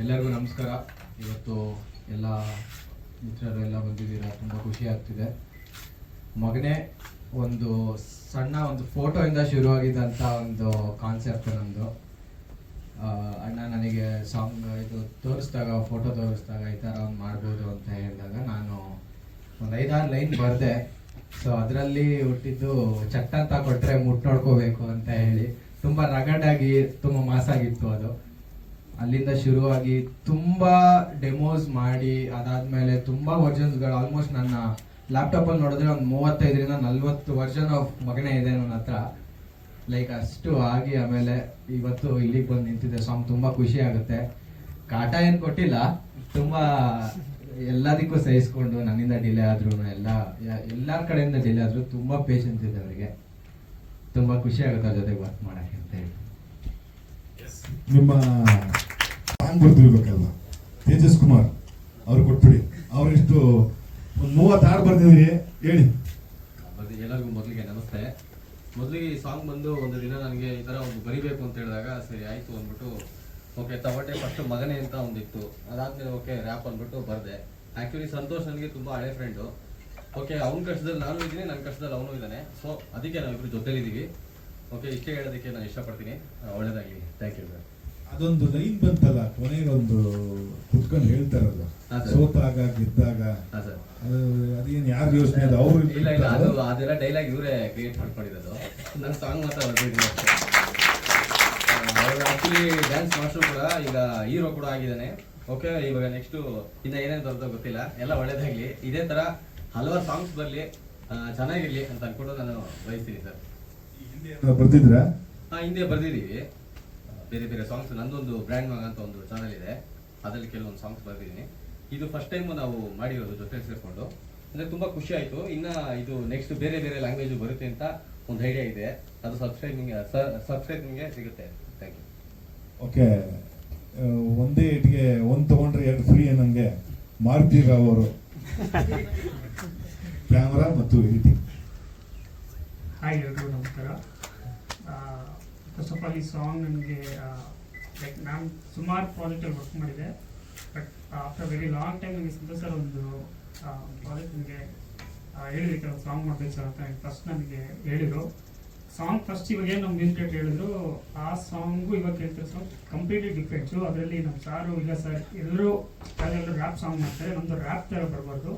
ಎಲ್ಲರಿಗೂ ನಮಸ್ಕಾರ. ಇವತ್ತು ಎಲ್ಲ ಮಿತ್ರರು ಎಲ್ಲ ಬಂದಿದ್ದೀರಾ, ತುಂಬ ಖುಷಿ ಆಗ್ತಿದೆ. ಮಗನೇ ಒಂದು ಸಣ್ಣ ಒಂದು ಫೋಟೋಯಿಂದ ಶುರುವಾಗಿದ್ದಂಥ ಒಂದು ಕಾನ್ಸೆಪ್ಟ್ ನಮ್ಮದು ಅಣ್ಣ ನನಗೆ ಸಾಂಗ್ ಇದು ತೋರಿಸಿದಾಗ ಫೋಟೋ ತೋರಿಸಿದಾಗ ಈ ಥರ ಒಂದು ಮಾಡ್ಬೋದು ಅಂತ ಹೇಳಿದಾಗ ನಾನು ಒಂದು ಐದಾರು ಲೈನ್ ಬರೆದೆ. ಸೊ ಅದರಲ್ಲಿ ಹುಟ್ಟಿದ್ದು ಚಟ್ ಅಂತ ಕೊಟ್ಟರೆ ಮುಟ್ ನೋಡ್ಕೋಬೇಕು ಅಂತ ಹೇಳಿ. ತುಂಬ ರಗಡಾಗಿ, ತುಂಬ ಮಾಸಾಗಿತ್ತು ಅದು. ಅಲ್ಲಿಂದ ಶುರುವಾಗಿ ತುಂಬಾ ಡೆಮೋಸ್ ಮಾಡಿ, ಅದಾದ್ಮೇಲೆ ತುಂಬಾ ವರ್ಷನ್ಸ್ಗಳು ಆಲ್ಮೋಸ್ಟ್ ನನ್ನ ಲ್ಯಾಪ್ಟಾಪ್ ಅಲ್ಲಿ ನೋಡಿದ್ರೆ ಒಂದು ಮೂವತ್ತೈದರಿಂದ ನಲ್ವತ್ತು ವರ್ಷನ್ ಆಫ್ ಮಗನೇ ಇದೆ ನನ್ನ ಹತ್ರ. ಲೈಕ್ ಅಷ್ಟು ಆಗಿ ಆಮೇಲೆ ಇವತ್ತು ಇಲ್ಲಿಗೆ ಬಂದು ನಿಂತಿದೆ. ಸಾಂಗ್ ತುಂಬಾ ಖುಷಿ ಆಗುತ್ತೆ. ಕಾಟ ಏನ್ ಕೊಟ್ಟಿಲ್ಲ. ತುಂಬಾ ಎಲ್ಲದಕ್ಕೂ ಸಹಿಸ್ಕೊಂಡು ನನ್ನಿಂದ ಡಿಲೇ ಆದ್ರೂ, ಎಲ್ಲ, ಎಲ್ಲಾರ ಎಲ್ಲಾರ್ ಕಡೆಯಿಂದ ಡಿಲೇ ಆದ್ರೂ ತುಂಬಾ ಪೇಷನ್ಸ್ ಇದೆ ಅವರಿಗೆ. ತುಂಬಾ ಖುಷಿ ಆಗುತ್ತೆ ಅವ್ರ ಜೊತೆಗೆ ವರ್ಕ್ ಮಾಡಕ್ಕೆ ಅಂತ ಹೇಳಿ. ನಿಮ್ಮ ಸಾಂಗ್ ಬರ್ತಿರ್ಬೇಕಲ್ವ ತೇಜಸ್ ಕುಮಾರ್, ಅವ್ರು ಕೊಟ್ಬಿಡಿ. ಅವ್ರಿಷ್ಟು ಒಂದು ಮೂವತ್ತಾರು ಬರ್ತಿದ್ರಿ ಹೇಳಿ. ಎಲ್ಲರಿಗೂ ಮೊದಲಿಗೆ ನಮಸ್ತೆ. ಮೊದಲಿಗೆ ಈ ಸಾಂಗ್ ಬಂದು ಒಂದು ದಿನ ನನಗೆ ಈ ಥರ ಒಂದು ಬರಿಬೇಕು ಅಂತ ಹೇಳಿದಾಗ, ಸರಿ, ಆಯಿತು ಅಂದ್ಬಿಟ್ಟು ಓಕೆ ತಗೊಟ್ಟೆ ಫಸ್ಟ್ ಮಗನೇ ಅಂತ ಒಂದಿತ್ತು. ಅದಾದ್ಮೇಲೆ ಓಕೆ ರ್ಯಾಪ್ ಅಂದ್ಬಿಟ್ಟು ಬರ್ದೆ. ಆ್ಯಕ್ಚುಲಿ ಸಂತೋಷ್ ನನಗೆ ತುಂಬ ಹಳೆ ಫ್ರೆಂಡು ಓಕೆ ಅವ್ನ ಕಷ್ಟದಲ್ಲಿ ನಾನು ಇದ್ದೀನಿ ನನ್ನ ಕಷ್ಟದಲ್ಲಿ ಅವನು ಇದ್ದಾನೆ. ಸೊ ಅದಕ್ಕೆ ನಾವಿಬ್ರು ಜೊತೆಲಿದ್ದೀವಿ. ಓಕೆ ಇಷ್ಟೇ ಹೇಳೋದಕ್ಕೆ ನಾನು ಇಷ್ಟಪಡ್ತೀನಿ. ಒಳ್ಳೇದಾಗಲಿ. ಥ್ಯಾಂಕ್ ಯು ಸರ್ ಅದೊಂದು ಲೈನ್ ಬಂತಲ್ಲ ಕೊನೆಗೊಂದು ಕುತ್ಕೊಂಡು ಹೇಳ್ತಾರಲ್ಲ. ಸೋತಾಗ ಗೆದ್ದಾಗ. ಅದೇನು ಯಾರು ಯೋಚನೆ ಅದು ಅವ್ರು ಇಲ್ಲ ಇಲ್ಲ ಅದು ಅದೆಲ್ಲ ಡೈಲಾಗ್ ಇವರೇ ಕ್ರಿಯೇಟ್ ಮಾಡ್ಕೊಂಡಿರೋದು. ನನ್ನ ಸಾಂಗ್ ಮಾತ್ರ ಅವರು ಆಕ್ಚುಲಿ ಡ್ಯಾನ್ಸ್ ಮಾಸ್ಟರ್ ಕೂಡ ಈಗ ಹೀರೋ ಕೂಡ ಆಗಿದ್ದಾನೆ. ಓಕೆ ಇವಾಗ ನೆಕ್ಸ್ಟ್ ಇನ್ನ ಏನೇನು ಬರ್ತೋ ಗೊತ್ತಿಲ್ಲ. ಎಲ್ಲ ಒಳ್ಳೇದಾಗ್ಲಿ. ಇದೇ ತರ ಹಲವಾರು ಸಾಂಗ್ಸ್ ಬರಲಿ ಚೆನ್ನಾಗಿರ್ಲಿ ಅಂತ ಅನ್ಕೊಂಡು ನಾನು ಬಯಸ್ತೀನಿ ಸರ್. ಬರ್ತಿದ್ರ ಹಾ ಹಿಂದೆ ಬರ್ದಿದ್ದೀವಿ. ಬೇರೆ ಬೇರೆ ಸಾಂಗ್ಸ್ ನಂದೊಂದು ಬ್ರ್ಯಾಂಡ್ ಮಗ ಅಂತ ಒಂದು ಚಾನಲ್ ಇದೆ. ಅದರಲ್ಲಿ ಕೆಲವೊಂದು ಸಾಂಗ್ಸ್ ಬರ್ದಿದ್ದೀನಿ. ಇದು ಫಸ್ಟ್ ಟೈಮ್ ನಾವು ಮಾಡಿರೋದು ಜೊತೆ ಸೇರಿಕೊಂಡು. ಅಂದ್ರೆ ತುಂಬಾ ಖುಷಿ ಆಯ್ತು. ಇನ್ನ ಇದು ನೆಕ್ಸ್ಟ್ ಬೇರೆ ಬೇರೆ ಲ್ಯಾಂಗ್ವೇಜ್ ಬರುತ್ತೆ ಅಂತ ಒಂದು ಐಡಿಯಾ ಇದೆ. ಅದು ಸಬ್ಸ್ಕ್ರೈಬ್ ನಿಮಗೆ ಸಬ್ಸ್ಕ್ರೈಬ್ ನಿಮಗೆ ಸಿಗುತ್ತೆ. Thank you okay. ಒಂದೇ ಇಟ್ಗೆ ಒಂದು ತಗೊಂಡ್ರೆ ಎರಡು ಫ್ರೀ ಅನ್ನಂಗೆ ಮಾರುತಿ ರಾವ್ ಅವರು. ಕ್ಯಾಮರಾ ಮತ್ತು ಎಡಿಟಿಂಗ್ ಹಾಯ್ ಎಲ್ರಿಗೂ ನಮಸ್ಕಾರ. ಫಸ್ಟ್ ಆಫ್ ಆಲ್ ಈ ಸಾಂಗ್ ನನಗೆ ಲೈಕ್ ನಾನು ಸುಮಾರು ಪ್ರಾಜೆಕ್ಟಲ್ಲಿ ವರ್ಕ್ ಮಾಡಿದೆ. But after very long time ನನಗೆ ಸರ್ ಒಂದು ಪ್ರಾಜೆಕ್ಟ್ ನನಗೆ ಹೇಳಿದ್ರು ಕೆಲವು ಸಾಂಗ್ ಮಾಡಬೇಕು ಸರ್ ಅಂತ ಫಸ್ಟ್ ನನಗೆ ಹೇಳಿದರು. ಸಾಂಗ್ ಫಸ್ಟ್ ಇವಾಗ ಏನು ನಮ್ಮ ಮ್ಯೂಸಿಕ್ ಹೇಳಿದ್ರು, ಆ ಸಾಂಗು ಇವಾಗ ಕೇಳ್ತಾರೆ ಸಾಂಗ್ ಕಂಪ್ಲೀಟ್ಲಿ ಡಿಫ್ರೆಂಟ್ಸು ಅದರಲ್ಲಿ ನಮ್ಮ ಸಾರು ಇಲ್ಲ ಸರ್ ಎಲ್ಲರೂ ಎಲ್ಲರೂ ರ್ಯಾಪ್ ಸಾಂಗ್ ಮಾಡ್ತಾರೆ. ನಮ್ಮದು ರ್ಯಾಪ್ ಥರ ಬರಬಾರ್ದು.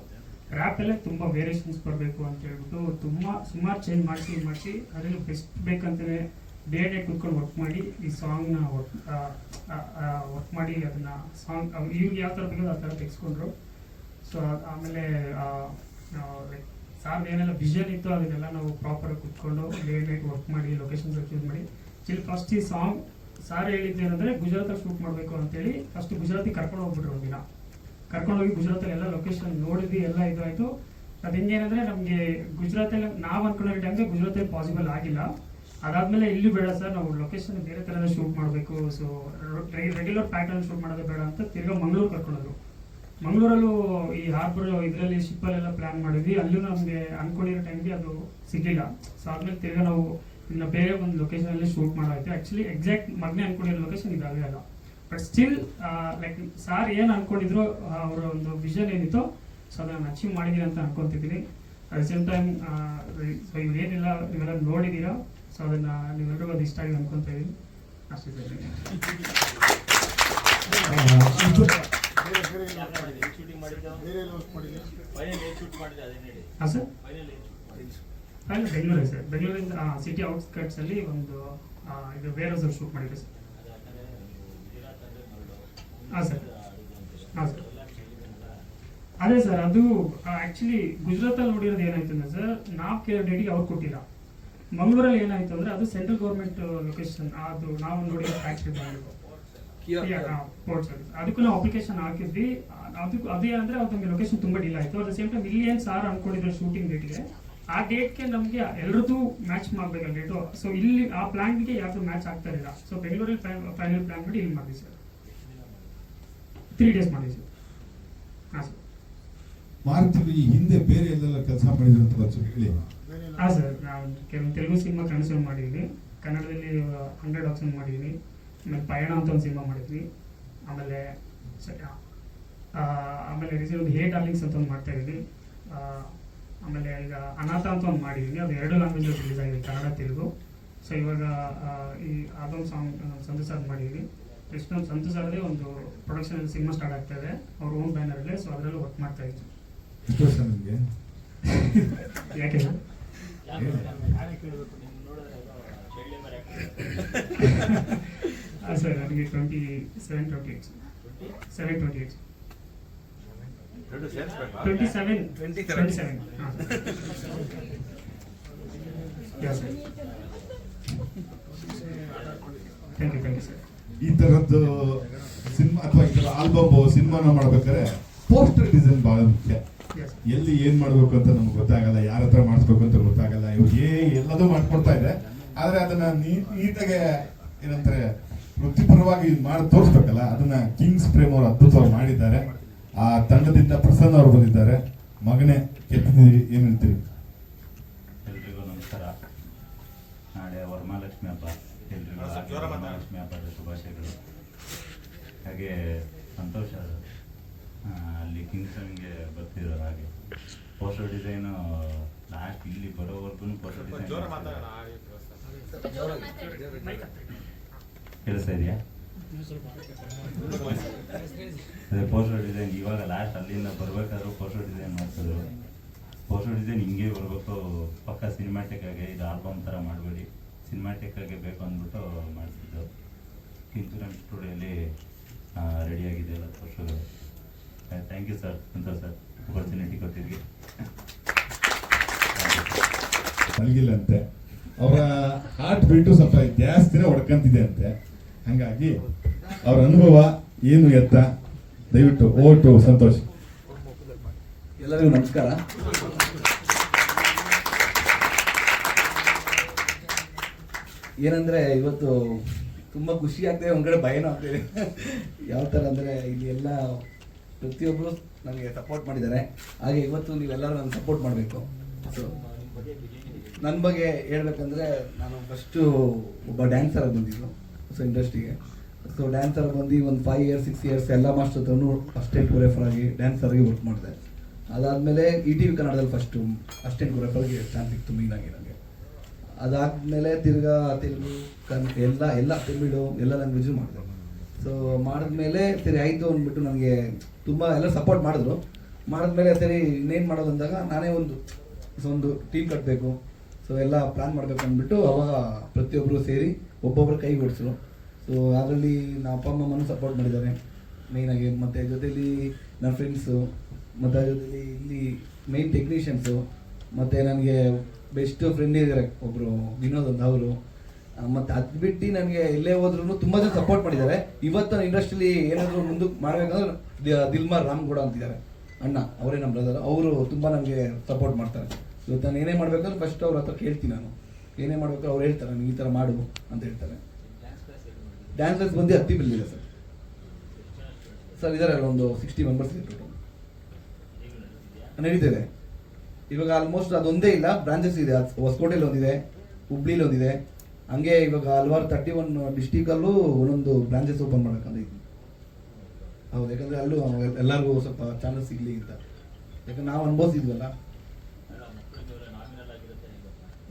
ರ್ಯಾಪಲ್ಲೇ ತುಂಬ ವೇರಿಯೇಷನ್ಸ್ ಬರಬೇಕು ಅಂತ ಹೇಳ್ಬಿಟ್ಟು ತುಂಬ, ಸುಮಾರು ಚೇಂಜ್ ಮಾಡಿಸಿ ಮಾಡಿಸಿ, ಅದರಲ್ಲಿ ಬೆಸ್ಟ್ ಬೇಕಂತಲೇ ಡೇ ಡೇ ಕುತ್ಕೊಂಡು ವರ್ಕ್ ಮಾಡಿ ಈ ಸಾಂಗ್ನ ವರ್ಕ್ ವರ್ಕ್ ಮಾಡಿ ಅದನ್ನ ಸಾಂಗ್ ಇವ್ರಿಗೆ ಯಾವ ಥರ ಬೇಕೋ ಆ ಥರ ತೆಗೆಸ್ಕೊಂಡ್ರು. ಸೊ ಆಮೇಲೆ ಲೈಕ್ ಸಾರ್ ಏನೆಲ್ಲ ವಿಷನ್ ಇತ್ತು ಅದನ್ನೆಲ್ಲ ನಾವು ಪ್ರಾಪರಾಗಿ ಕುತ್ಕೊಂಡು ಡೇ ನೈಟ್ ವರ್ಕ್ ಮಾಡಿ ಲೊಕೇಶನ್ಸ್ ಚೂಸ್ ಮಾಡಿ. ಚಿಲ್ ಫಸ್ಟ್ ಈ ಸಾಂಗ್ ಸಾರ್ ಹೇಳಿದ್ದೇನೆಂದ್ರೆ ಗುಜರಾತಲ್ಲಿ ಶೂಟ್ ಮಾಡಬೇಕು ಅಂತೇಳಿ ಫಸ್ಟ್ ಗುಜರಾತಿಗೆ ಕರ್ಕೊಂಡು ಹೋಗ್ಬಿಟ್ರು ಒಂದಿನ ಕರ್ಕೊಂಡು ಹೋಗಿ ಗುಜರಾತಲ್ಲಿ ಎಲ್ಲ ಲೊಕೇಶನ್ ನೋಡಿದ್ವಿ, ಎಲ್ಲ ಇದಾಯಿತು. ಅದು ಹೆಂಗೇನಂದ್ರೆ ನಮಗೆ ಗುಜರಾತಲ್ಲಿ ನಾವು ಅನ್ಕೊಂಡಿರೋ ಟೈಮ್ಗೆ ಗುಜರಾತಲ್ಲಿ ಪಾಸಿಬಲ್ ಆಗಿಲ್ಲ. ಅದಾದ್ಮೇಲೆ ಇಲ್ಲಿ ಬೇಡ ಸರ್, ನಾವು ಲೊಕೇಶನ್ ಬೇರೆ ಥರದ ಶೂಟ್ ಮಾಡಬೇಕು. ಸೊ ರೆಗ್ಯುಲರ್ ಪ್ಯಾಟರ್ನ್ ಶೂಟ್ ಮಾಡೋದೇ ಬೇಡ ಅಂತ ತಿರ್ಗಾ ಮಂಗಳೂರು ಕರ್ಕೊಂಡೋದ್ರು. ಮಂಗಳೂರಲ್ಲೂ ಈ ಹಾರ್ಬರ್ ಇದರಲ್ಲಿ ಶಿಪ್ಪಲ್ಲೆಲ್ಲ ಪ್ಲಾನ್ ಮಾಡಿದ್ವಿ. ಅಲ್ಲೂ ನಮಗೆ ಅನ್ಕೊಂಡಿರೋ ಟೈಮ್ಗೆ ಅದು ಸಿಗಲಿಲ್ಲ. ಸೊ ಆದ್ಮೇಲೆ ತಿರ್ಗಾ ನಾವು ಇನ್ನು ಬೇರೆ ಒಂದು ಲೊಕೇಶನ್ ಅಲ್ಲಿ ಶೂಟ್ ಮಾಡಾಯ್ತು. ಆ್ಯಕ್ಚುಲಿ ಎಕ್ಸಾಕ್ಟ್ ಮಗ್ನೆ ಅನ್ಕೊಂಡಿರೋ ಲೊಕೇಶನ್ ಇದಾಗಲೇ ಅಲ್ಲ. ಬಟ್ ಸ್ಟಿಲ್ ಲೈಕ್ ಸಾರ್ ಏನು ಅನ್ಕೊಂಡಿದ್ರು ಅವರ ಒಂದು ವಿಷನ್ ಏನಿತ್ತು ಸೊ ಅದನ್ನ ಅಚೀವ್ ಮಾಡಿದೀನಿ ಅಂತ ಅನ್ಕೊತಿದ್ದೀನಿ. ಅಟ್ ಸೇಮ್ ಟೈಮ್ ಸೊ ಇವೇನಿಲ್ಲ ನೀವೆಲ್ಲ ನೋಡಿದ್ದೀರಾ ಸೊ ಅದನ್ನ ನೀವೆಲ್ಲರೂ ಅದು ಇಷ್ಟ ಆಗಿ ನಂಬ್ಕೊಂತ ಇದ್ದೀನಿ ಅಷ್ಟೇ ಸರ್? ಸರ್ ಅಲ್ಲಿ ಬೆಂಗಳೂರೇ, ಸರ್. ಬೆಂಗಳೂರಿಂದ ಸಿಟಿ ಔಟ್ಸ್ಕಟ್ಸ್ ಅಲ್ಲಿ ಒಂದು ಇದು ಬೇರೆ ಶೂಟ್ ಮಾಡಿದ್ರೆ, ಸರ್. ಹಾಂ ಸರ್. ಹಾಂ, ಸರ್. ಅದೇ, ಸರ್, ಅದು ಆ್ಯಕ್ಚುಲಿ ಗುಜರಾತಲ್ಲಿ ನೋಡಿರೋದು ಏನಾಯ್ತು ಅಂದ್ರೆ ಸರ್ ನಾವು ಕೇಳೋ ಡೇಟಿಗೆ ಅವ್ರು ಕೊಟ್ಟಿಲ್ಲ. ಮಂಗಳೂರಲ್ಲಿ ಏನಾಯ್ತು ಅಂದ್ರೆ ಅದು ಸೆಂಟ್ರಲ್ ಗೌರ್ಮೆಂಟ್ ಲೊಕೇಶನ್ ಅದು ನಾವು ನೋಡಿ ಫ್ಯಾಕ್ಟ್ರಿ ಪೋರ್ಟ್ ಸರ್ವಿಸ್ ಅದಕ್ಕೂ ನಾವು ಅಪ್ಲಿಕೇಶನ್ ಹಾಕಿದ್ವಿ. ಅದಕ್ಕೂ ಅದೇ ಅಂದ್ರೆ ಅವ್ರು ನಮಗೆ ಲೊಕೇಶನ್ ತುಂಬಾ ಡಿಲ್ ಆಯ್ತು. ಅಟ್ ದ ಸೇಮ್ ಟೈಮ್ ಇಲ್ಲಿ ಏನ್ ಸಾರ್ ಅನ್ಕೊಂಡಿದ್ರು ಶೂಟಿಂಗ್ ಡೇಟ್ಗೆ ಆ ಡೇಟ್ಗೆ ನಮಗೆ ಎಲ್ಲರದ್ದು ಮ್ಯಾಚ್ ಮಾಡಬೇಕಲ್ಲ ಡೇಟು ಸೊ ಇಲ್ಲಿ ಆ ಪ್ಲಾನ್ಗೆ ಯಾವ್ದು ಮ್ಯಾಚ್ ಆಗ್ತಾ ಇರಲಿಲ್ಲ. ಸೊ ಬೆಂಗಳೂರಲ್ಲಿ ಫೈನಲ್ ಪ್ಲಾನ್ ಮಾಡಿ ಇಲ್ಲಿ ಮಾಡಿ ಸರ್ ತ್ರೀ ಡೇಸ್ ಮಾಡಿ ಸರ್ ಹಾಂ ಸರ್ ಮಾರುತಿ ಹಿಂದೆ ಬೇರೆ ಎಲ್ಲೆಲ್ಲ ಕೆಲಸ ಮಾಡಿದ್ರು ಅಂತ ಹೇಳಿ. ಹಾಂ ಸರ್ ನಾವು ಕೆಲವು ತೆಲುಗು ಸಿನಿಮಾ ಕನಸು ಮಾಡಿದ್ವಿ ಕನ್ನಡದಲ್ಲಿ ಹಂಡ್ರೆಡ್ ಆಪ್ಷನ್ ಮಾಡಿದ್ವಿ ಆಮೇಲೆ ಪಯಣ ಅಂತ ಒಂದು ಸಿನಿಮಾ ಮಾಡಿದ್ವಿ. ಆಮೇಲೆ ಸರಿ ಆಮೇಲೆ ರೀಸೆಂಟ್ ಒಂದು ಹೇ ಡಾರ್ಲಿಂಗ್ಸ್ ಅಂತ ಒಂದು ಮಾಡ್ತಾ ಇದ್ವಿ ಆಮೇಲೆ ಈಗ ಅನಾಥ ಅಂತ ಒಂದು ಮಾಡಿದ್ದೀನಿ ಅದು ಎರಡು ಲ್ಯಾಂಗ್ವೇಜಲ್ಲಿ ರಿಲೀಸ್ ಆಗಿದೆ ಕನ್ನಡ ತೆಲುಗು. ಸೊ ಇವಾಗ ಈ ಅದೊಂದು ಸಾಂಗ್ ಸಂತು ಸರ್ ಮಾಡಿದ್ದೀನಿ ನೆಕ್ಸ್ಟ್ ಒಂದು ಸಂತು ಸರ್ದೇ ಒಂದು ಪ್ರೊಡಕ್ಷನ್ ಸಿನಿಮಾ ಸ್ಟಾರ್ಟ್ ಆಗ್ತಾ ಇದೆ. ಅವ್ರ ಓನ್ ಬ್ಯಾನರಲ್ಲೇ ಸೊ ಅದರಲ್ಲೂ ವರ್ಕ್ ಮಾಡ್ತಾ ವರ್ಷ ಯಾಕೆ? ಹಾಂ ಸರ್ ನನಗೆ twenty seven twenty eight seven twenty eight twenty seven twenty seven ಹಾಂ sir thank you thank you sir ಈ ತರದ್ದು ಸಿನಿಮಾ ಅಥವಾ ಈ ತರ ಆಲ್ಬಮ್ ಸಿನಿಮಾನ ಮಾಡ್ಬೇಕಾದ್ರೆ ಪೋಸ್ಟರ್ ಡಿಸೈನ್ ಬಹಳ ಮುಖ್ಯ. ಎಲ್ಲಿ ಏನ್ ಮಾಡ್ಬೇಕು ಅಂತ ನಮ್ಗೆ ಗೊತ್ತಾಗಲ್ಲ ಯಾರ ಹತ್ರ ಮಾಡಿಸ್ಬೇಕು ಅಂತ ಗೊತ್ತಾಗಲ್ಲ. ಇವಾಗ ಮಾಡಿಕೊಡ್ತಾ ಇದೆ. ಆದರೆ ಅದನ್ನ ನೀ- ನೀಟಾಗೆ ಏನಂತಾರೆ ವೃತ್ತಿಪರವಾಗಿ ಮಾಡಿ ತೋರಿಸ್ಬೇಕಲ್ಲ ಅದನ್ನ ಕಿಂಗ್ಸ್ ಪ್ರೇಮ್ ಅವರು ಅದ್ಭುತವಾಗಿ ಮಾಡಿದ್ದಾರೆ. ಆ ತಂಡದಿಂದ ಪ್ರಸನ್ನ ಅವರು ಬಂದಿದ್ದಾರೆ. ಮಗನೇ ಕೆತ್ತಿದ್ದೀವಿ ಏನು ಹೇಳ್ತೀರಿ? ಎಲ್ರಿಗೂ ನಮಸ್ಕಾರ. ನಾಳೆ ವರಮಹಾಲಕ್ಷ್ಮಿ ಹಬ್ಬ. ಎಲ್ರಿಗೂ ಹಾಗೆ ವರಮಹಾಲಕ್ಷ್ಮಿ ಹಬ್ಬದ ಶುಭಾಶಯಗಳು. ಹಾಗೆ ಸಂತೋಷ. ಅಲ್ಲಿ ಕಿಂಗ್ಸ್ ಹಂಗೆ ಬರ್ತಿರೋ ಹಾಗೆ. ಪೋಸ್ಟರ್ ಡಿಸೈನು ಲಾಸ್ಟ್ ಇಲ್ಲಿ ಬರೋವರೆಗೂ ಕೆಲಸ ಇದೆಯಾ? ಅದೇ ಪೋಸ್ಟರ್ ಡಿಸೈನ್ ಇವಾಗ ಲಾಸ್ಟ್ ಅಲ್ಲಿಂದ ಬರ್ಬೇಕಾದ್ರೂ ಪೋಸ್ಟರ್ ಡಿಸೈನ್ ಮಾಡ್ತಿದ್ರು ಪೋಸ್ಟರ್ ಡಿಸೈನ್ ಹಿಂಗೆ ಬರಬೇಕು. ಪಕ್ಕ ಸಿನಿಮ್ಯಾಟಿಕ್ ಆಗಿ ಇದು ಆಲ್ಬಮ್ ಥರ ಮಾಡಬೇಡಿ. ಸಿನಿಮ್ಯಾಟಿಕ್ ಆಗಿ ಬೇಕು ಅಂದ್ಬಿಟ್ಟು ಮಾಡಿಸಿದ್ದು. ಕಿಂಚುರನ್ ಸ್ಟುಡಿಯೋಲಿ ರೆಡಿಯಾಗಿದೆ ಎಲ್ಲ ಪೋಸ್ಟರ್ಗಳು thank you sir Santosh sir opportunity ಕೊಟ್ಟಿದ್ವಿ ಮಲಗಿಲ್ಲಂತೆ. ಅವರ ಹಾರ್ಟ್ ಬೀಟು ಸ್ವಲ್ಪ ಜಾಸ್ತಿನೇ ಹೊಡ್ಕಂತಿದೆ ಅಂತೆ. ಹಂಗಾಗಿ ಅವ್ರ ಅನುಭವ ಏನು ಎತ್ತ ದಯವಿಟ್ಟು ಓಟು ಸಂತೋಷ. ಎಲ್ಲರಿಗೂ ನಮಸ್ಕಾರ. ಏನಂದ್ರೆ ಇವತ್ತು ತುಂಬಾ ಖುಷಿ ಆಗ್ತದೆ ಒಂದ್ ಕಡೆ ಭಯನೂ ಆಗ್ತಿದೆ ಯಾವ ಥರ ಅಂದ್ರೆ ಇಲ್ಲಿ ಎಲ್ಲ ಪ್ರತಿಯೊಬ್ಬರು ನನಗೆ ಸಪೋರ್ಟ್ ಮಾಡಿದ್ದಾರೆ. ಹಾಗೆ ಇವತ್ತು ನೀವೆಲ್ಲರೂ ನನಗೆ ಸಪೋರ್ಟ್ ಮಾಡಬೇಕು. ಸೊ ನನ್ನ ಬಗ್ಗೆ ಹೇಳ್ಬೇಕಂದ್ರೆ ನಾನು ಫಸ್ಟು ಒಬ್ಬ ಡ್ಯಾನ್ಸರ್ ಆಗಿ ಬಂದಿದ್ದು ಸೊ ಇಂಡಸ್ಟ್ರಿಗೆ ಸೊ ಡ್ಯಾನ್ಸರ್ ಬಂದು ಒಂದು ಫೈವ್ ಇಯರ್ಸ್ ಸಿಕ್ಸ್ ಇಯರ್ಸ್ ಎಲ್ಲ ಮಾಸ್ಟರ್ ಹತ್ರನೂ ಅಸ್ಟೆಂಟ್ ಕೊರಿಯೋಫರ್ ಆಗಿ ಡ್ಯಾನ್ಸರ್ ಆಗಿ ವರ್ಕ್ ಮಾಡಿದೆ. ಅದಾದಮೇಲೆ ಇ ಟಿ ವಿ ಕನ್ನಡದಲ್ಲಿ ಫಸ್ಟು ಅಸ್ಟೆಂಟ್ ಕೊರಿಯೋಫರ್ಗೆ ಚಾನ್ಸ್ ಸಿಕ್ತು ಆಗಿ ನನಗೆ ಅದಾದಮೇಲೆ ತಿರ್ಗಾ ತೆಲುಗು, ಕನ್, ಎಲ್ಲ ಎಲ್ಲ ತಮಿಳು, ಎಲ್ಲ ಲ್ಯಾಂಗ್ವೇಜು ಮಾಡಿದೆ. ಸೊ ಮಾಡಿದ್ಮೇಲೆ ಸರಿ ಆಯಿತು ಅಂದ್ಬಿಟ್ಟು ನನಗೆ ತುಂಬ ಎಲ್ಲ ಸಪೋರ್ಟ್ ಮಾಡಿದ್ರು. ಮಾಡಿದ್ಮೇಲೆ ಸರಿ ಇನ್ನೇನು ಮಾಡೋದು ಅಂದಾಗ ನಾನೇ ಒಂದು ಸೊ ಒಂದು ಟೀಮ್ ಕಟ್ಟಬೇಕು ಸೊ ಎಲ್ಲ ಪ್ಲ್ಯಾನ್ ಮಾಡಬೇಕು ಅಂದ್ಬಿಟ್ಟು ಅವಾಗ ಪ್ರತಿಯೊಬ್ಬರು ಸೇರಿ ಒಬ್ಬೊಬ್ಬರು ಕೈ ಓಡಿಸಿದ್ರು ಸೊ ಅದರಲ್ಲಿ ನಮ್ಮ ಅಪ್ಪ ಅಮ್ಮನೂ ಸಪೋರ್ಟ್ ಮಾಡಿದ್ದಾರೆ. ಮೇಯ್ನಾಗಿ ಮತ್ತು ಜೊತೆಯಲ್ಲಿ ನನ್ನ ಫ್ರೆಂಡ್ಸು ಮತ್ತು ಜೊತೆಲಿ ಇಲ್ಲಿ ಮೇಯ್ನ್ ಟೆಕ್ನಿಷಿಯನ್ಸು ಮತ್ತು ನನಗೆ ಬೆಸ್ಟ್ ಫ್ರೆಂಡ್ ಇದ್ದಾರೆ ಒಬ್ಬರು ವಿನೋದ್ ಅಂತ ಅವರು. ಮತ್ತು ಅದು ಬಿಟ್ಟು ನನಗೆ ಎಲ್ಲೇ ಹೋದ್ರೂ ತುಂಬ ಜನ ಸಪೋರ್ಟ್ ಮಾಡಿದ್ದಾರೆ. ಇವತ್ತು ಇಂಡಸ್ಟ್ರಿಲಿ ಏನಾದರೂ ಮುಂದಕ್ಕೆ ಮಾಡಬೇಕಂದ್ರೆ ದಿಲ್ಮಾರ್ ರಾಮ್ ಕೂಡ ಅಂತಿದ್ದಾರೆ. ಅಣ್ಣ ಅವರೇ ನಮ್ಮ ಬ್ರದರ್ ಅವರು ತುಂಬ ನಮಗೆ ಸಪೋರ್ಟ್ ಮಾಡ್ತಾರೆ. ಇವತ್ತು ನಾನು ಏನೇ ಮಾಡಬೇಕಾದ್ರೂ ಫಸ್ಟ್ ಅವ್ರ ಹತ್ರ ಕೇಳ್ತೀನಿ ನಾನು. ಏನೇ ಮಾಡಬೇಕು ಅವ್ರು ಹೇಳ್ತಾರೆ ನೀವು ಈ ಥರ ಮಾಡು ಅಂತ ಹೇಳ್ತಾರೆ. ಡ್ಯಾನ್ಸ್ ಕ್ಲಾಸ್ ಬಂದು ಹತ್ತಿ ಬಿಲ್ಲಿದೆ ಸರ್ ಸರ್ ಇದ್ದಾರೆ ಒಂದು ಸಿಕ್ಸ್ಟಿ ಮೆಂಬರ್ಸ್ ನಡೀತಿದೆ ಇವಾಗ ಆಲ್ಮೋಸ್ಟ್ ಅದೊಂದೇ ಇಲ್ಲ. ಬ್ರಾಂಚಸ್ ಇದೆ. ಹೊಸಕೋಟೆಲಿ ಒಂದಿದೆ ಹುಬ್ಳಿಲಿ ಒಂದಿದೆ. ಹಂಗೆ ಇವಾಗ ಹಲವಾರು ತರ್ಟಿ ಒನ್ ಡಿಸ್ಟಿಕಲ್ಲೂ ಒಂದೊಂದು ಬ್ರಾಂಚಸ್ ಓಪನ್ ಮಾಡ್ಬೇಕಂತ ಇದ್ದೀನಿ. ಹೌದು, ಯಾಕಂದ್ರೆ ಅಲ್ಲೂ ಎಲ್ಲರಿಗೂ ಸ್ವಲ್ಪ ಚಾನಲ್ ಸಿಗ್ಲಿ ಅಂತ. ಯಾಕಂದ್ರೆ ನಾವು ಅನುಭವಿಸಿದ್ವಲ್ಲ?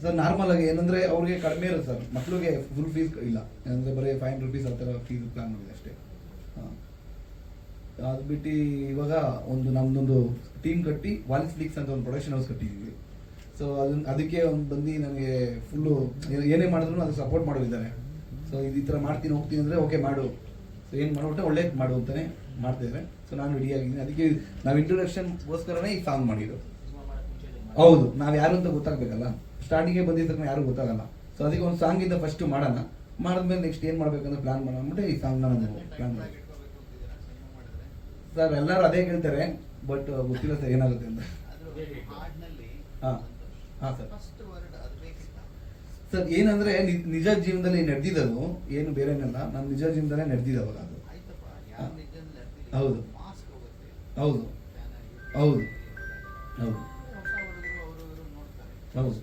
ಸರ್ ನಾರ್ಮಲ್ ಆಗಿ ಏನಂದ್ರೆ ಅವ್ರಿಗೆ ಕಡಿಮೆ ಇರುತ್ತೆ ಸರ್. ಮಕ್ಳಿಗೆ ಫುಲ್ ಫೀಸ್ ಇಲ್ಲ. ಏನಂದ್ರೆ ಬರೀ ಫೈವ್ ರುಪೀಸ್ ಆ ಥರ ಫೀಸ್ ಪ್ಲಾನ್ ಮಾಡಿದೆ ಅಷ್ಟೇ. ಹಾಂ. ಅದು ಬಿಟ್ಟು ಇವಾಗ ಒಂದು ನಮ್ದೊಂದು ಟೀಮ್ ಕಟ್ಟಿ ವಾಲ್ಸ್ ಫ್ಲಿಕ್ಸ್ ಅಂತ ಒಂದು ಪ್ರೊಡಕ್ಷನ್ ಹೌಸ್ ಕಟ್ಟಿದ್ದೀವಿ ಸೊ ಅದನ್ನ ಅದಕ್ಕೆ ಒಂದು ಬಂದು ನನಗೆ ಫುಲ್ಲು ಏನೇ ಮಾಡಿದ್ರು ಅದು ಸಪೋರ್ಟ್ ಮಾಡೋದಿದ್ದಾರೆ ಸೊ ಇದು ಈ ಥರ ಮಾಡ್ತೀನಿ, ಹೋಗ್ತೀನಿ ಅಂದರೆ ಓಕೆ ಮಾಡು. ಸೊ ಏನು ಮಾಡ್ಬಿಟ್ಟು ಒಳ್ಳೇದು ಮಾಡು ಅಂತಾನೆ ಮಾಡ್ತಿದ್ದಾರೆ ಸೊ ನಾನು ರೆಡಿ ಆಗಿದ್ದೀನಿ. ಅದಕ್ಕೆ ನಾವು ಇಂಟ್ರೊಡಕ್ಷನ್ಗೋಸ್ಕರನೇ ಈ ಸಾಂಗ್ ಮಾಡಿದ್ದು. ಹೌದು, ನಾವು ಯಾರು ಅಂತ ಗೊತ್ತಾಗಬೇಕಲ್ಲ? ಸ್ಟಾರ್ಟಿಂಗೇ ಬಂದಿದ್ದಕ್ಕೆ ಯಾರು ಗೊತ್ತಾಗಲ್ಲ. ಸೊ ಅದಕ್ಕೆ ಒಂದು ಸಾಂಗ್ ಸಾಂಗಿಂದ ಫಸ್ಟ್ ಮಾಡೋಣ. ಮಾಡಿದ್ಮೇಲೆ ನೆಕ್ಸ್ಟ್ ಏನು ಮಾಡ್ಬೇಕಂತ ಪ್ಲಾನ್ ಮಾಡೋಣ ಈ ಸಾಂಗ್ ನಾನು ಪ್ಲಾನ್ ಸರ್ ಎಲ್ಲರೂ ಅದೇ ಕೇಳ್ತಾರೆ ಬಟ್ ಗೊತ್ತಿಲ್ಲ ಸರ್ ಏನಾಗುತ್ತೆ ಅಂತ. ಹಾಂ ಹಾಂ ಸರ್ ಸರ್ ಏನಂದ್ರೆ ನಿಜ ಜೀವನದಲ್ಲಿ ನಡೆದಿದ್ದು ಏನು ಬೇರೆನಲ್ಲ. ನಾನು ನಿಜ ಜೀವನದಲ್ಲೇ ನಡೆದಿದ್ದಾವಲ್ಲ ಅದು. ಹೌದು. ಹೌದು. ಹೌದು. ಹೌದು. ಹೌದು.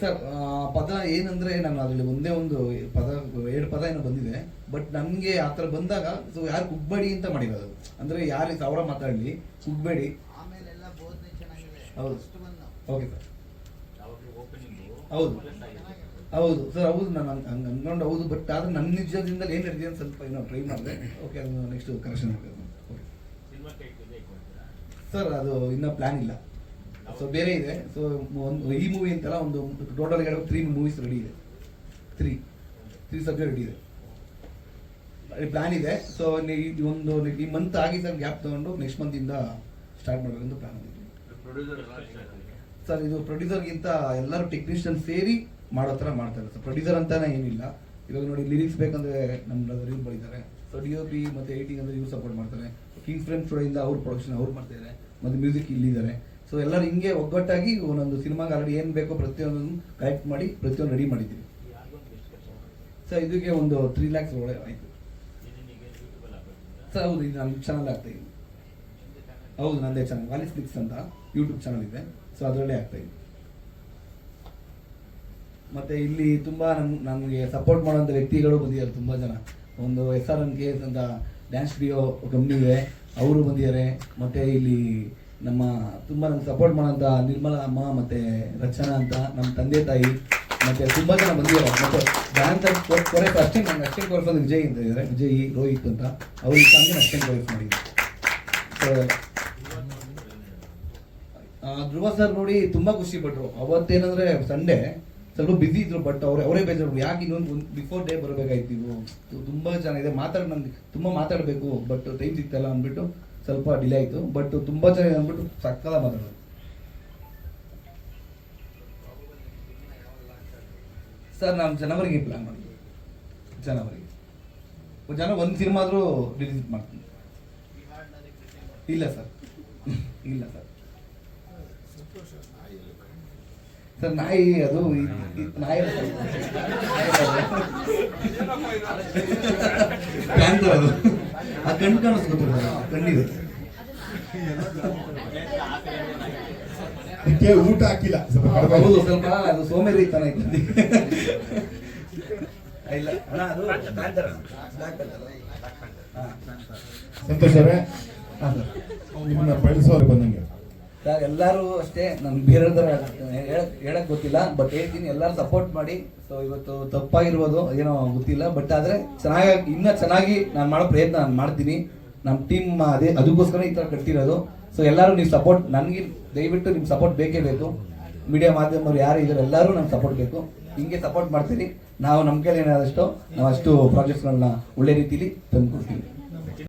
ಸರ್ ಪದ ಏನಂದ್ರೆ ನಾನು ಅದರಲ್ಲಿ ಒಂದೇ ಒಂದು ಪದ ಎರಡು ಪದ ಏನೋ ಬಂದಿದೆ ಬಟ್ ನಮಗೆ ಆ ಥರ ಬಂದಾಗ ಸೊ ಯಾರು ಕುಗ್ಬೇಡಿ ಅಂತ ಮಾಡಿರೋದು. ಅಂದ್ರೆ ಯಾರು ಸಾವಿರ ಮಾತಾಡಲಿ. ಕುಗ್ಬೇಡಿ. ಹೌದು. ಓಕೆ ಸರ್ ಹೌದು. ಹೌದು. ಸರ್ ಹೌದು ನಾನು ಹಂಗೆ ಅಂದ್ಕೊಂಡು ಹೌದು ಬಟ್ ಆದ್ರೆ ನನ್ನ ನಿಜದಿಂದ ಏನು ನಡೆದಿದೆ ಅಂತ ಸ್ವಲ್ಪ ಏನೋ ಟ್ರೈ ಮಾಡಿದೆ. ಓಕೆ ಅದು ನೆಕ್ಸ್ಟ್ ಕರೆಕ್ಷನ್ ಮಾಡಬೇಕು ಸರ್ ಅದು ಇನ್ನೂ ಪ್ಲ್ಯಾನ್ ಇಲ್ಲ. ಸೊ ಬೇರೆ ಇದೆ. ಸೊ ಒಂದು ಈ ಮೂವಿ ಅಂತಲ್ಲ ಒಂದು ಟೋಟಲ್ ಹೇಳಬೇಕು ತ್ರೀ ಮೂವೀಸ್ ರೆಡಿ ಇದೆ. ತ್ರೀ ತ್ರೀ ಸಬ್ಜೆಕ್ಟ್ ರೆಡಿ ಇದೆ. ಪ್ಲ್ಯಾನ್ ಇದೆ. ಸೊ ಒಂದು ಈ ಮಂತ್ ಆಗಿ ಸರ್ ಗ್ಯಾಪ್ ತೊಗೊಂಡು ನೆಕ್ಸ್ಟ್ ಮಂತಿಂದ ಸ್ಟಾರ್ಟ್ ಮಾಡಬೇಕಂತ ಪ್ಲ್ಯಾನ್ ಇದೆ ಸರ್ ಇದು ಪ್ರೊಡ್ಯೂಸರ್ಗಿಂತ ಎಲ್ಲರೂ ಟೆಕ್ನಿಷಿಯನ್ ಸೇರಿ ಮಾಡೋ ಥರ ಮಾಡ್ತಾರೆ ಸರ್ ಪ್ರೊಡ್ಯೂಸರ್ ಅಂತಾನೆ ಏನಿಲ್ಲ. ಇವಾಗ ನೋಡಿ ಲಿರಿಕ್ಸ್ ಬೇಕಂದ್ರೆ ನಮ್ಮ ಇವ್ರು ಬರೀತಾರೆ. ಸೊ ಡಿ ಒ ಪಿ ಮತ್ತು ಏಟಿಂಗ್ ಅಂದರೆ ಇವ್ರು ಸಪೋರ್ಟ್ ಮಾಡ್ತಾರೆ. ಕಿಂಗ್ ಫ್ರೆಂಡ್ ಸ್ಟುಡಿಯೋಯಿಂದ ಅವ್ರ ಪ್ರೊಡಕ್ಷನ್ ಅವ್ರು ಮಾಡ್ತಿದ್ದಾರೆ ಮತ್ತು ಮ್ಯೂಸಿಕ್ ಇಲ್ಲಿದ್ದಾರೆ. ಸೊ ಎಲ್ಲರೂ ಹಿಂಗೆ ಒಗ್ಗಟ್ಟಾಗಿ ಒಂದೊಂದು ಸಿನಿಮಾಗೆ ಆಲ್ರೆಡಿ ಏನು ಬೇಕೋ ಪ್ರತಿಯೊಂದನ್ನು ಕಲೆಕ್ಟ್ ಮಾಡಿ, ಪ್ರತಿಯೊಂದು ರೆಡಿ ಮಾಡಿದ್ದೀವಿ. ಸರ್ ಇದಕ್ಕೆ ಒಂದು ತ್ರೀ ಲ್ಯಾಕ್ಸ್ ಒಳ್ಳೆ ಆಯಿತು. ಸರ್ ಹೌದು, ಇದು ನನ್ನ ಚಾನಲ್ ಆಗ್ತಾ ಇದೆ. ಹೌದು, ನಂದೇ ಚಾನಲ್ ವಾಲಿಸ್ ಕ್ಲಿಕ್ಸ್ ಅಂತ ಯೂಟ್ಯೂಬ್ ಚಾನಲ್ ಇದೆ. ಸೊ ಅದರಲ್ಲೇ ಆಗ್ತಾ ಇದೆ. ಮತ್ತೆ ಇಲ್ಲಿ ತುಂಬಾ ನಮ್ಗೆ ನನಗೆ ಸಪೋರ್ಟ್ ಮಾಡುವಂತ ವ್ಯಕ್ತಿಗಳು ಬಂದಿದ್ದಾರೆ ತುಂಬಾ ಜನ. ಒಂದು S R N K S ಅಂತ ಡ್ಯಾನ್ಸ್ ಸ್ಟುಡಿಯೋ ಕಂಪ್ನಿ ಇದೆ. ಅವರು ಬಂದಿದ್ದಾರೆ. ಮತ್ತೆ ಇಲ್ಲಿ ನಮ್ಮ ತುಂಬಾ ನಮ್ಗೆ ಸಪೋರ್ಟ್ ಮಾಡೋಂಥ ನಿರ್ಮಲಾ ಅಮ್ಮ ಮತ್ತೆ ರಚನಾ ಅಂತ ನಮ್ಮ ತಂದೆ ತಾಯಿ ಮತ್ತೆ ತುಂಬಾ ಜನ ಬಂದಿದ್ದಾರೆ. ಮತ್ತೆ ಡ್ಯಾನ್ಸ್ ಅಷ್ಟೇ ನಂಗೆ ಅಷ್ಟೇ ಕೊರೆಸ್ ವಿಜಯ್ ಅಂತ ಇದ್ದಾರೆ. ವಿಜಯ್ ರೋಹಿತ್ ಅಂತ. ಅವ್ರಿಗೆ ತಂದೆ ಅಷ್ಟೇ ಕೊರೆಸ್ ಮಾಡಿದ್ದಾರೆ. ಆ, ಧ್ರುವ ಸರ್ ನೋಡಿ ತುಂಬಾ ಖುಷಿ ಪಟ್ರು. ಅವತ್ತೇನಂದ್ರೆ ಸಂಡೇ ಸ್ವಲ್ಪ ಬಿಸಿ ಇದ್ರು ಬಟ್ ಅವ್ರು ಅವರೇ ಬೇಜಾರು. ಯಾಕೆ ಇನ್ನೊಂದು ಒಂದು ಬಿಫೋರ್ ಡೇ ಬರಬೇಕಾಯ್ತು ನೀವು ತುಂಬ ಚೆನ್ನಾಗಿದೆ ಮಾತಾಡಿ ನನ್ಗೆ ತುಂಬ ಮಾತಾಡಬೇಕು ಬಟ್ ಟೈಮ್ ಸಿಗ್ತಲ್ಲ ಅಂದ್ಬಿಟ್ಟು ಸ್ವಲ್ಪ ಡಿಲೇ ಆಯ್ತು. ಬಟ್ ತುಂಬ ಚೆನ್ನಾಗಿದೆ ಅಂದ್ಬಿಟ್ಟು ಸಕ್ಕದ ಮಾತಾಡೋದು ಸರ್, ನಾನು ಜನವರಿಗೆ ಪ್ಲಾನ್ ಮಾಡಿದ್ವಿ ಜನವರಿಗೆ. ಜನ ಒಂದು ಸಿನಿಮಾ ಆದರೂ ರಿಲೀಸ್ ಮಾಡ್ತೀನಿ. ಇಲ್ಲ, ಸರ್. ಇಲ್ಲ, ಸರ್. ಸರ್ ನಾಯಿ ಅದು ನಾಯಿ. ಪ್ಯಾಂಥರ್ ಅದು. ಆ ಕಣ್ಣು ಕಾಣಿಸ್ಕೊತಾರ ಕಣ್ಣಿದೆ. ಅದಕ್ಕೆ ಊಟ ಹಾಕಿಲ್ಲ ಸ್ವಲ್ಪ ಹೌದು ಸ್ವಲ್ಪ ಅದು ಸೋಮೇರಿ ತನ ಇತ್ತು. ಇಲ್ಲ. ಸಂತೋಷ್ ಅವರೇ ನಿಮ್ಮನ್ನ ಬಳಸೋರು ಬಂದಂಗೆ. ಎಲ್ಲರೂ ಅಷ್ಟೇ ನಮ್ಗೆ ಬೇರೆ ಹೇಳಕ್ ಗೊತ್ತಿಲ್ಲ ಬಟ್ ಹೇಳ್ತೀನಿ, ಎಲ್ಲರೂ ಸಪೋರ್ಟ್ ಮಾಡಿ. ಸೊ ಇವತ್ತು ತಪ್ಪಾಗಿರ್ಬೋದು ಏನೋ ಗೊತ್ತಿಲ್ಲ ಬಟ್ ಆದ್ರೆ ಚೆನ್ನಾಗಿ ಇನ್ನ ಚೆನ್ನಾಗಿ ನಾನು ಮಾಡೋ ಪ್ರಯತ್ನ ನಾನು ಮಾಡ್ತೀನಿ. ನಮ್ಮ ಟೀಮ್ ಅದೇ ಅದಕ್ಕೋಸ್ಕರ ಈ ಥರ ಕಟ್ಟಿರೋದು ಸೊ ಎಲ್ಲರೂ ನೀವು ಸಪೋರ್ಟ್ ನನಗೆ ದಯವಿಟ್ಟು ನಿಮ್ಮ ಸಪೋರ್ಟ್ ಬೇಕೇ ಬೇಕು. ಮೀಡಿಯಾ ಮಾಧ್ಯಮರು ಯಾರು ಇದ್ದಾರೆ ಎಲ್ಲರೂ ನಮ್ಗೆ ಸಪೋರ್ಟ್ ಬೇಕು. ಹಿಂಗೆ ಸಪೋರ್ಟ್ ಮಾಡ್ತೀನಿ. ನಾವು ನಮ್ಮ ಕೈಲಿ ಏನಾದಷ್ಟು ನಾವು ಅಷ್ಟು ಪ್ರಾಜೆಕ್ಟ್ಸ್ಗಳನ್ನ ಒಳ್ಳೆ ರೀತಿಲಿ ತಂದು ಕೊಡ್ತೀವಿ